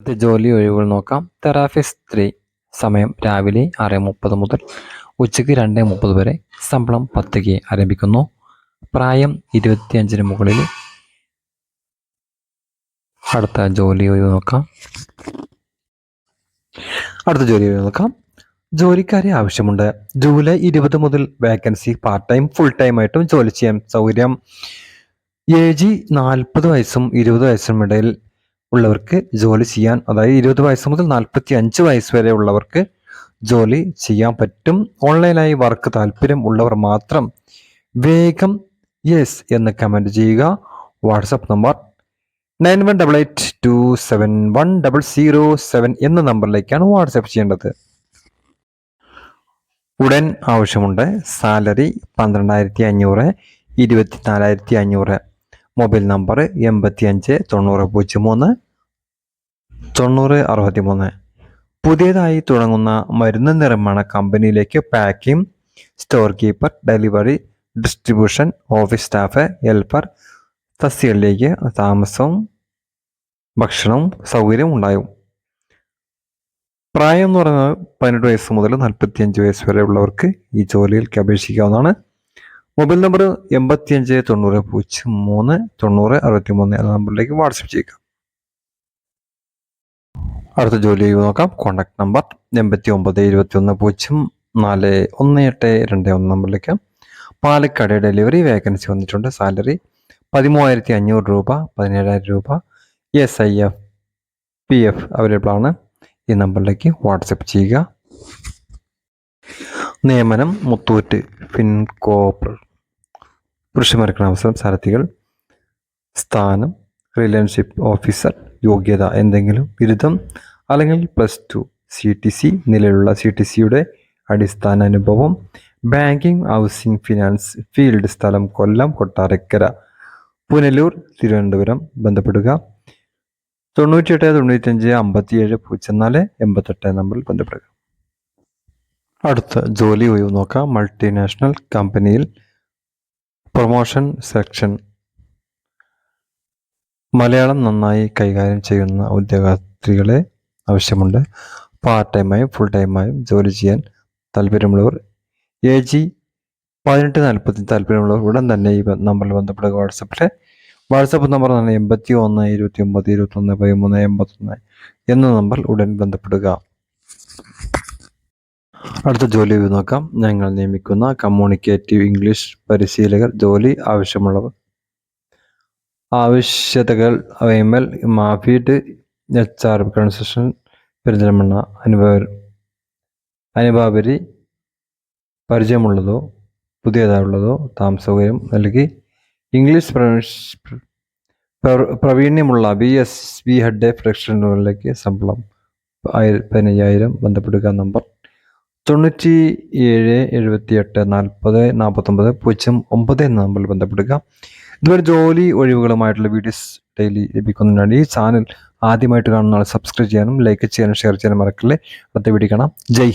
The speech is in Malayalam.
ഇത് ജോലി ഒഴിവുകൾ നോക്കാം. തെറാപ്പിസ്റ്റ് ത്രീ സമയം രാവിലെ ആറ് മുപ്പത് മുതൽ ഉച്ചയ്ക്ക് രണ്ട് മുപ്പത് വരെ ശമ്പളം പത്തുകെ ആരംഭിക്കുന്നു. പ്രായം ഇരുപത്തിയഞ്ചിന് മുകളിൽ. അടുത്ത ജോലി ഒഴിവ് നോക്കാം. അടുത്ത ജോലി ഒഴിവ് നോക്കാം. ജോലിക്കാരെ ആവശ്യമുണ്ട്. ജൂലൈ ഇരുപത് മുതൽ vacancy part time full time ആയിട്ടും ജോലി ചെയ്യാൻ സൗകര്യം. ഏജ് നാൽപ്പത് വയസ്സും ഇരുപത് വയസ്സും ഇടയിൽ ഉള്ളവർക്ക് ജോലി ചെയ്യാൻ അതായത് ഇരുപത് വയസ്സ് മുതൽ നാൽപ്പത്തി അഞ്ച് വയസ്സ് വരെ ഉള്ളവർക്ക് ജോലി ചെയ്യാൻ പറ്റും. ഓൺലൈനായി വർക്ക് താല്പര്യം ഉള്ളവർ മാത്രം വേഗം യെസ് എന്ന് കമന്റ് ചെയ്യുക. WhatsApp number nine one double eight two seven one double zero seven എന്ന നമ്പറിലേക്കാണ് വാട്സപ്പ് ചെയ്യേണ്ടത്. ഉടൻ ആവശ്യമുണ്ട് സാലറി പന്ത്രണ്ടായിരത്തി അഞ്ഞൂറ് ഇരുപത്തി നാലായിരത്തി അഞ്ഞൂറ് മൊബൈൽ നമ്പർ എൺപത്തി അഞ്ച് തൊണ്ണൂറ് പൂജ്യം മൂന്ന് തൊണ്ണൂറ് അറുപത്തി മൂന്ന് പുതിയതായി തുടങ്ങുന്ന മരുന്ന് നിർമ്മാണ കമ്പനിയിലേക്ക് packing store keeper delivery distribution office staff helper തസ്തികളിലേക്ക് താമസവും ഭക്ഷണവും സൗകര്യവും ഉണ്ടാകും പ്രായം എന്ന് പറയുന്നത് പതിനെട്ട് വയസ്സ് മുതൽ നാൽപ്പത്തി അഞ്ച് വയസ്സ് വരെ ഉള്ളവർക്ക് ഈ ജോലിയിലേക്ക് അപേക്ഷിക്കാവുന്നതാണ്. മൊബൈൽ നമ്പർ എൺപത്തിയഞ്ച് തൊണ്ണൂറ് പൂജ്യം മൂന്ന് തൊണ്ണൂറ് അറുപത്തി മൂന്ന് എന്ന നമ്പറിലേക്ക് വാട്സപ്പ് ചെയ്യുക. അടുത്ത ജോലി നോക്കാം. കോണ്ടാക്ട് നമ്പർ എൺപത്തി ഒമ്പത് ഇരുപത്തി ഒന്ന് പൂജ്യം നാല് ഒന്ന് എട്ട് രണ്ട് ഒന്ന് നമ്പറിലേക്ക്. പാലക്കാട് ഡെലിവറി വേക്കൻസി വന്നിട്ടുണ്ട്. സാലറി പതിമൂവായിരത്തി അഞ്ഞൂറ് രൂപ പതിനേഴായിരം രൂപ. S I F P F available ആണ്. ഈ നമ്പറിലേക്ക് വാട്സപ്പ് ചെയ്യുക. നിയമനം മുത്തൂറ്റ് ഫിൻകോപ്പർ പുരുഷന്മാർക്കുള്ള അവസരം സാരഥികൾ. സ്ഥാനം റിലേഷൻഷിപ്പ് ഓഫീസർ യോഗ്യത എന്തെങ്കിലും ബിരുദം അല്ലെങ്കിൽ plus two C T C നിലവിലുള്ള സി ടി സിയുടെ അടിസ്ഥാന അനുഭവം ബാങ്കിങ് ഹൗസിംഗ് ഫിനാൻസ് ഫീൽഡ് സ്ഥലം കൊല്ലം കൊട്ടാരക്കര. പുനലൂർ തിരുവനന്തപുരം ബന്ധപ്പെടുക. തൊണ്ണൂറ്റിയെട്ട് തൊണ്ണൂറ്റഞ്ച് അമ്പത്തിയേഴ് പൂജ്യം നാല് എൺപത്തെട്ട് നമ്പറിൽ ബന്ധപ്പെടുക. അടുത്ത ജോലി ഒഴിവ് നോക്കാം. മൾട്ടിനാഷണൽ കമ്പനിയിൽ പ്രൊമോഷൻ സെക്ഷൻ മലയാളം നന്നായി കൈകാര്യം ചെയ്യുന്ന ഉദ്യോഗാർത്ഥികളെ ആവശ്യമുണ്ട്. പാർട്ട് ടൈമായും ഫുൾ ടൈമായും ജോലി ചെയ്യാൻ താല്പര്യമുള്ളവർ എ ജി പതിനെട്ട് നാൽപ്പത്തി താല്പര്യമുള്ളവർ ഉടൻ തന്നെ ഈ നമ്പറിൽ ബന്ധപ്പെടുക. വാട്സപ്പിലെ വാട്സപ്പ് നമ്പർ തന്നെ എൺപത്തി ഒന്ന് ഇരുപത്തി ഒമ്പത് ഇരുപത്തി ഒന്ന് പതിമൂന്ന് എൺപത്തൊന്ന് എന്ന നമ്പർ ഉടൻ ബന്ധപ്പെടുക. അടുത്ത ജോലി നോക്കാം. ഞങ്ങൾ നിയമിക്കുന്ന കമ്മ്യൂണിക്കേറ്റീവ് ഇംഗ്ലീഷ് പരിശീലകർ ജോലി ആവശ്യമുള്ളവർ. ആവശ്യതകൾ എം മാഫിയിട്ട് എച്ച് ആർ കൺസെഷൻ പെരിന്തൽമണ്ണ അനുഭവ അനുഭാപരി പരിചയമുള്ളതോ പുതിയതായുള്ളതോ താമസസൗകര്യം നൽകി. ഇംഗ്ലീഷ് പ്രവീണ്യമുള്ള ബി എസ് ബി ഹെഡ് പ്രൊഫഷണലുകളിലേക്ക് ശമ്പളം പതിനയ്യായിരം ബന്ധപ്പെടുക നമ്പർ തൊണ്ണൂറ്റി ഏഴ് എഴുപത്തി എട്ട് നാൽപ്പത് നാൽപ്പത്തൊമ്പത് പൂജ്യം ഒമ്പത് എന്ന നമ്പറിൽ ബന്ധപ്പെടുക. ഇതുവരെ ജോലി ഒഴിവുകളുമായിട്ടുള്ള വീഡിയോസ് ഡെയിലി ലഭിക്കുന്നതിനാണ് ഈ ചാനൽ ആദ്യമായിട്ട് കാണുന്ന ആൾ സബ്സ്ക്രൈബ് ചെയ്യാനും ലൈക്ക് ചെയ്യാനും ഷെയർ ചെയ്യാനും മറക്കല്ലേ. അടുത്ത വീഡിയോ ജയ്